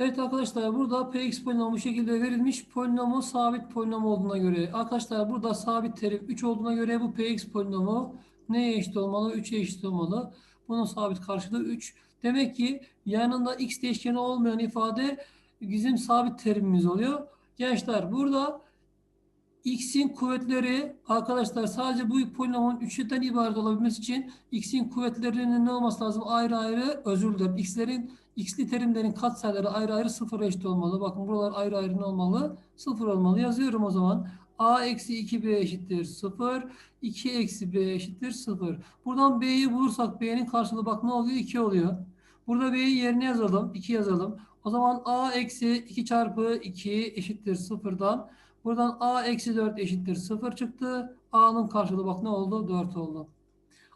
Evet arkadaşlar burada px polinomu şekilde verilmiş. Polinomu sabit polinom olduğuna göre. Arkadaşlar burada sabit terim 3 olduğuna göre bu px polinomu neye eşit olmalı? 3'e eşit olmalı. Bunun sabit karşılığı 3. Demek ki yanında x değişkeni olmayan ifade bizim sabit terimimiz oluyor. Gençler burada x'in kuvvetleri arkadaşlar sadece bu polinomun 3'ten ibaret olabilmesi için x'in kuvvetlerinin ne olması lazım? Ayrı ayrı özür dilerim. x'lerin x'li terimlerin katsayıları ayrı ayrı sıfıra eşit olmalı. Bakın buralar ayrı ayrı ne olmalı? Sıfır olmalı. Yazıyorum o zaman. a eksi 2b eşittir 0. 2 eksi b eşittir 0. Buradan b'yi bulursak b'nin karşılığı bak ne oluyor? 2 oluyor. Burada b'yi yerine yazalım. 2 yazalım. O zaman a eksi 2 çarpı 2 eşittir 0'dan. Buradan a eksi 4 eşittir 0 çıktı. a'nın karşılığı bak ne oldu? 4 oldu.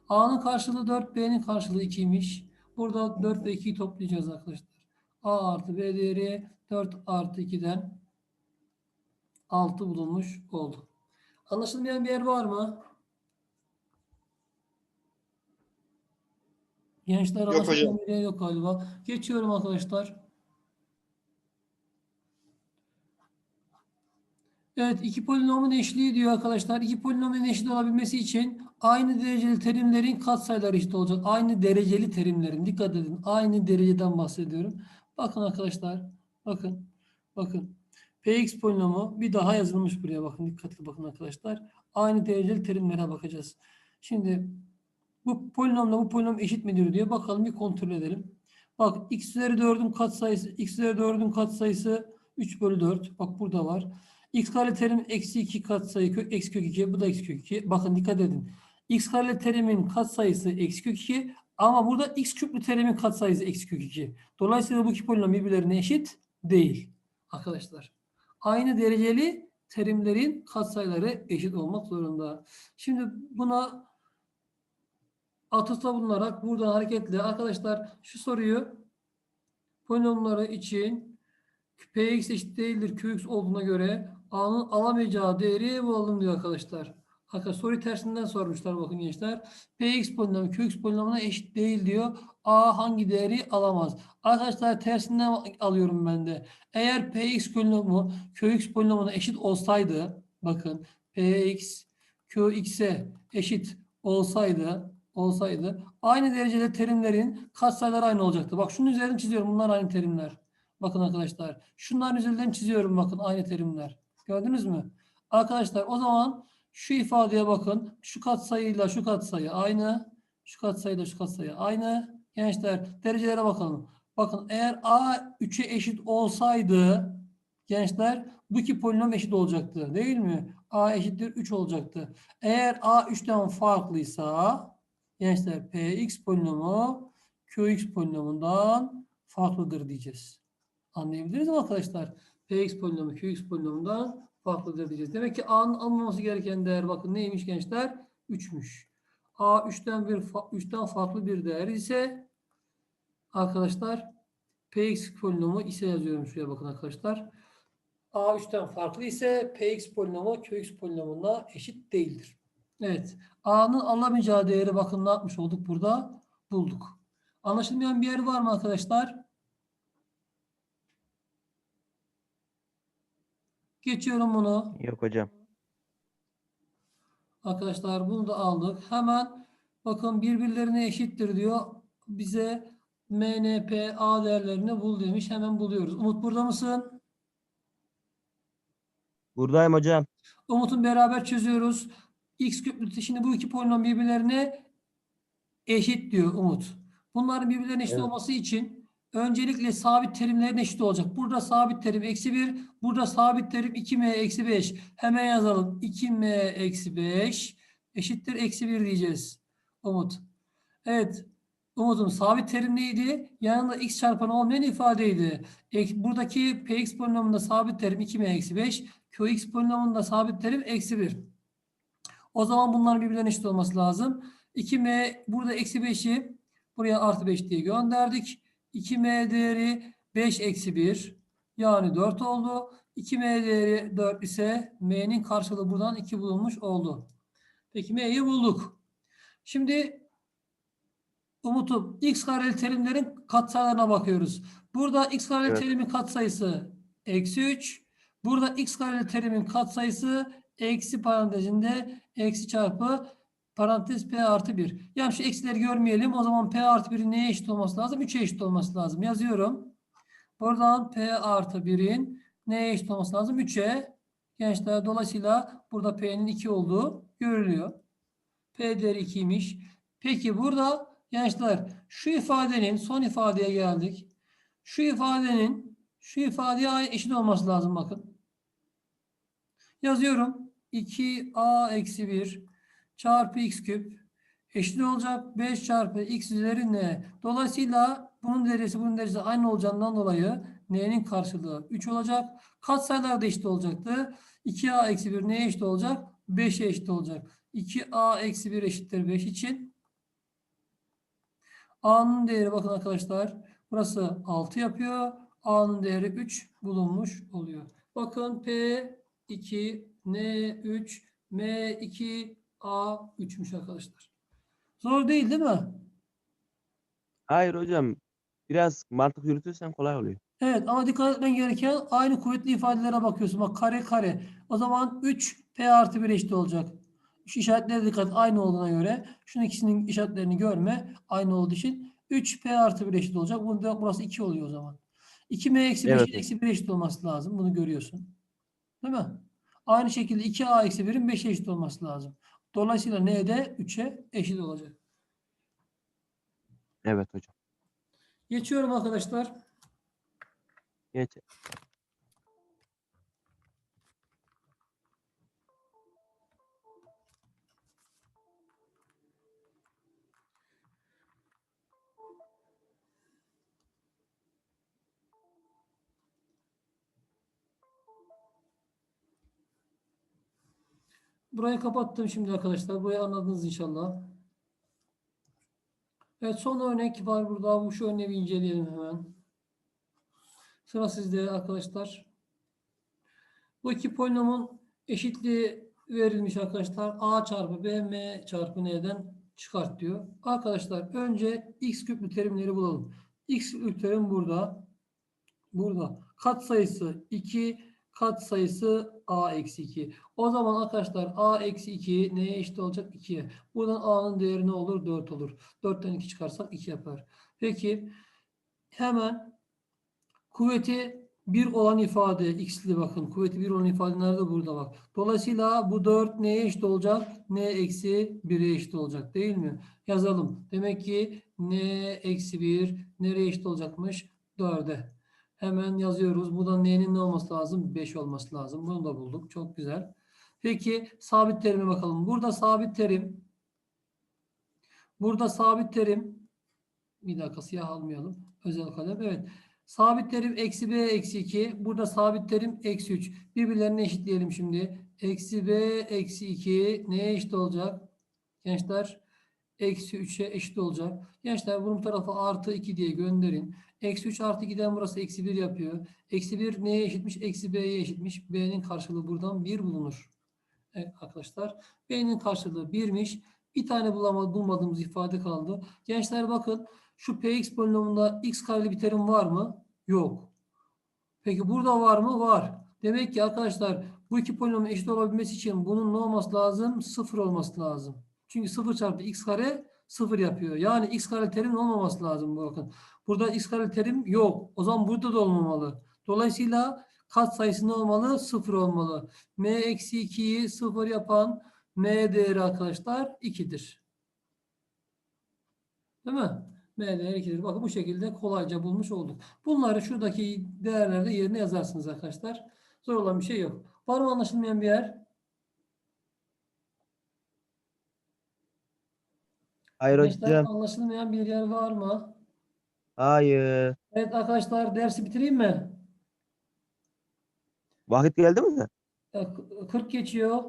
a'nın karşılığı 4, b'nin karşılığı 2'ymiş. Burada 4 ve 2'yi toplayacağız arkadaşlar. A artı B değeri 4 artı 2'den 6 bulunmuş oldu. Anlaşılmayan bir yer var mı? Gençler Yok hocam. bir yer yok galiba. Geçiyorum arkadaşlar. Evet, iki polinomun eşliği diyor arkadaşlar. İki polinomun eşit olabilmesi için aynı dereceli terimlerin katsayıları eşit olacak. Aynı dereceli terimlerin. Dikkat edin. Aynı dereceden bahsediyorum. Bakın arkadaşlar. Bakın. Bakın. Px polinomu bir daha yazılmış buraya. Bakın dikkatli bakın arkadaşlar. Aynı dereceli terimlere bakacağız. Şimdi bu polinomla bu polinom eşit midir diye bakalım bir kontrol edelim. Bak x üzeri 4'ün katsayısı x üzeri 4'ün katsayısı 3 bölü 4. Bak burada var. X kare terim eksi 2 katsayı kök, eksi kök 2. Bu da eksi kök 2. Bakın dikkat edin. X kare terimin katsayısı eksi kök 2. Ama burada x küplü terimin katsayısı eksi kök 2. Dolayısıyla bu iki polinom birbirlerine eşit değil. Arkadaşlar. Aynı dereceli terimlerin katsayıları eşit olmak zorunda. Şimdi buna atıfta bulunarak buradan hareketle arkadaşlar şu soruyu polinomları için Px eşit değildir Qx olduğuna göre A'nın alamayacağı değeri bulalım diyor arkadaşlar. Arkadaşlar soruyu tersinden sormuşlar bakın gençler. Px polinomu Qx polinomuna eşit değil diyor. A hangi değeri alamaz? Arkadaşlar tersinden alıyorum ben de. Eğer Px polinomu Qx polinomuna eşit olsaydı bakın Px Qx'e eşit olsaydı olsaydı aynı derecede terimlerin katsayıları aynı olacaktı. Bak şunun üzerine çiziyorum. Bunlar aynı terimler. Bakın arkadaşlar. Şunların üzerinden çiziyorum bakın aynı terimler. Gördünüz mü? Arkadaşlar o zaman şu ifadeye bakın. Şu katsayıyla şu katsayı aynı. Şu katsayıyla şu katsayı aynı. Gençler derecelere bakalım. Bakın eğer A 3'e eşit olsaydı gençler bu iki polinom eşit olacaktı. Değil mi? A eşittir 3 olacaktı. Eğer A 3'ten farklıysa gençler Px polinomu Qx polinomundan farklıdır diyeceğiz. Anlayabildiniz mi arkadaşlar? Px polinomu Qx polinomundan farklıdır diyeceğiz. Demek ki A'nın alınmaması gereken değer bakın neymiş gençler? 3'müş. A 3'ten bir 3'ten farklı bir değer ise arkadaşlar Px polinomu ise yazıyorum şuraya bakın arkadaşlar. A 3'ten farklı ise Px polinomu Qx polinomuna eşit değildir. Evet. A'nın alamayacağı değeri bakın ne yapmış olduk burada? Bulduk. Anlaşılmayan bir yer var mı arkadaşlar? Geçiyorum bunu. Yok hocam. Arkadaşlar bunu da aldık. Hemen bakın birbirlerine eşittir diyor. Bize MNP A değerlerini bul demiş. Hemen buluyoruz. Umut burada mısın? Buradayım hocam. Umut'un beraber çözüyoruz. X küplü şimdi bu iki polinom birbirlerine eşit diyor Umut. Bunların birbirlerine eşit Evet. olması için öncelikle sabit terimlerin eşit olacak. Burada sabit terim eksi 1. Burada sabit terim 2m eksi 5. Hemen yazalım. 2m eksi 5 eşittir eksi 1 diyeceğiz. Umut. Evet. Umut'un sabit terim neydi? Yanında x çarpanı olmayan ifadeydi. Buradaki px polinomunda sabit terim 2m eksi 5. qx polinomunda sabit terim eksi 1. O zaman bunların birbirlerine eşit olması lazım. 2m burada eksi 5'i buraya artı 5 diye gönderdik. 2m değeri 5 eksi 1 yani 4 oldu. 2m değeri 4 ise m'nin karşılığı buradan 2 bulunmuş oldu. Peki m'yi bulduk. Şimdi Umut'um x kareli terimlerin katsayılarına bakıyoruz. Burada x kareli Evet. terimin katsayısı eksi 3. Burada x kareli terimin katsayısı eksi parantezinde eksi çarpı parantez p artı 1. Yani şu eksileri görmeyelim. O zaman p artı 1'in neye eşit olması lazım? 3'e eşit olması lazım. Yazıyorum. Buradan p artı 1'in neye eşit olması lazım? 3'e. Gençler dolayısıyla burada p'nin 2 olduğu görülüyor. P değeri 2'ymiş. Peki burada gençler şu ifadenin son ifadeye geldik. Şu ifadenin şu ifadeye eşit olması lazım bakın. Yazıyorum. 2a eksi 1 çarpı x küp eşit olacak 5 çarpı x üzeri n. Dolayısıyla bunun derecesi bunun derecesi aynı olacağından dolayı n'nin karşılığı 3 olacak. Katsayılar da eşit olacaktı. 2a eksi 1 neye eşit olacak? 5'e eşit olacak. 2a eksi 1 eşittir 5 için. A'nın değeri bakın arkadaşlar. Burası 6 yapıyor. A'nın değeri 3 bulunmuş oluyor. Bakın P2, N3, M2, A3'müş arkadaşlar. Zor değil değil mi? Hayır hocam. Biraz mantık yürütürsen kolay oluyor. Evet ama dikkat etmen gereken aynı kuvvetli ifadelere bakıyorsun. Bak kare kare. O zaman 3 P artı 1 eşit olacak. Şu işaretlere dikkat aynı olduğuna göre şunun ikisinin işaretlerini görme. Aynı olduğu için 3 P artı 1 eşit olacak. Bunda burası 2 oluyor o zaman. 2M eksi 5 Evet. eksi 1 eşit olması lazım. Bunu görüyorsun. Değil mi? Aynı şekilde 2A eksi 1'in 5'e eşit olması lazım. Dolayısıyla N de 3'e eşit olacak. Evet hocam. Geçiyorum arkadaşlar. Geç. Burayı kapattım şimdi arkadaşlar. Burayı anladınız inşallah. Evet son örnek var burada. Bu şu örneği inceleyelim hemen. Sıra sizde arkadaşlar. Bu iki polinomun eşitliği verilmiş arkadaşlar. A çarpı B, M çarpı N'den çıkart diyor. Arkadaşlar önce x küplü terimleri bulalım. X küplü terim burada. Burada. Kat sayısı 2, kat sayısı A eksi 2. O zaman arkadaşlar A eksi 2 neye eşit olacak? 2'ye. Buradan A'nın değeri ne olur? 4 olur. 4'ten 2 çıkarsak 2 yapar. Peki hemen kuvveti 1 olan ifade x'li bakın. Kuvveti 1 olan ifade nerede? Burada bak. Dolayısıyla bu 4 neye eşit olacak? n eksi 1'e eşit olacak değil mi? Yazalım. Demek ki n eksi 1 nereye eşit olacakmış? 4'e. Hemen yazıyoruz. Buradan n'nin ne olması lazım? 5 olması lazım. Bunu da bulduk. Çok güzel. Peki sabit terime bakalım. Burada sabit terim burada sabit terim bir dakika siyah almayalım. Özel kalem. Evet. Sabit terim eksi b eksi 2. Burada sabit terim eksi 3. Birbirlerine eşitleyelim şimdi. Eksi b eksi 2 neye eşit olacak? Gençler eksi 3'e eşit olacak. Gençler bunun tarafı artı 2 diye gönderin. Eksi 3 artı 2'den burası eksi 1 yapıyor. Eksi 1 neye eşitmiş? Eksi b'ye eşitmiş. B'nin karşılığı buradan 1 bulunur. Evet arkadaşlar. B'nin karşılığı 1'miş. Bir tane bulamadı, bulmadığımız ifade kaldı. Gençler bakın şu px polinomunda x kareli bir terim var mı? Yok. Peki burada var mı? Var. Demek ki arkadaşlar bu iki polinomun eşit olabilmesi için bunun ne olması lazım? Sıfır olması lazım. Çünkü 0 çarpı x kare 0 yapıyor. Yani x kare terim olmaması lazım bakın. Burada x kare terim yok. O zaman burada da olmamalı. Dolayısıyla kat sayısı ne olmalı? 0 olmalı. m eksi 2'yi 0 yapan m değeri arkadaşlar 2'dir. Değil mi? M değeri 2'dir. Bakın bu şekilde kolayca bulmuş olduk. Bunları şuradaki değerlerde yerine yazarsınız arkadaşlar. Zor olan bir şey yok. Var mı anlaşılmayan bir yer? Hayır hocam. anlaşılmayan bir yer var mı? Hayır. Evet arkadaşlar dersi bitireyim mi? Vakit geldi mi? E, 40 geçiyor.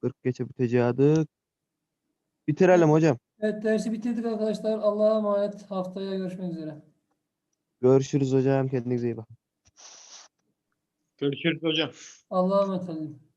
40 geçe biteceği. Bitirelim hocam. Evet dersi bitirdik arkadaşlar. Allah'a emanet. Haftaya görüşmek üzere. Görüşürüz hocam. Kendinize iyi bakın. Görüşürüz hocam. Allah'a emanet olun.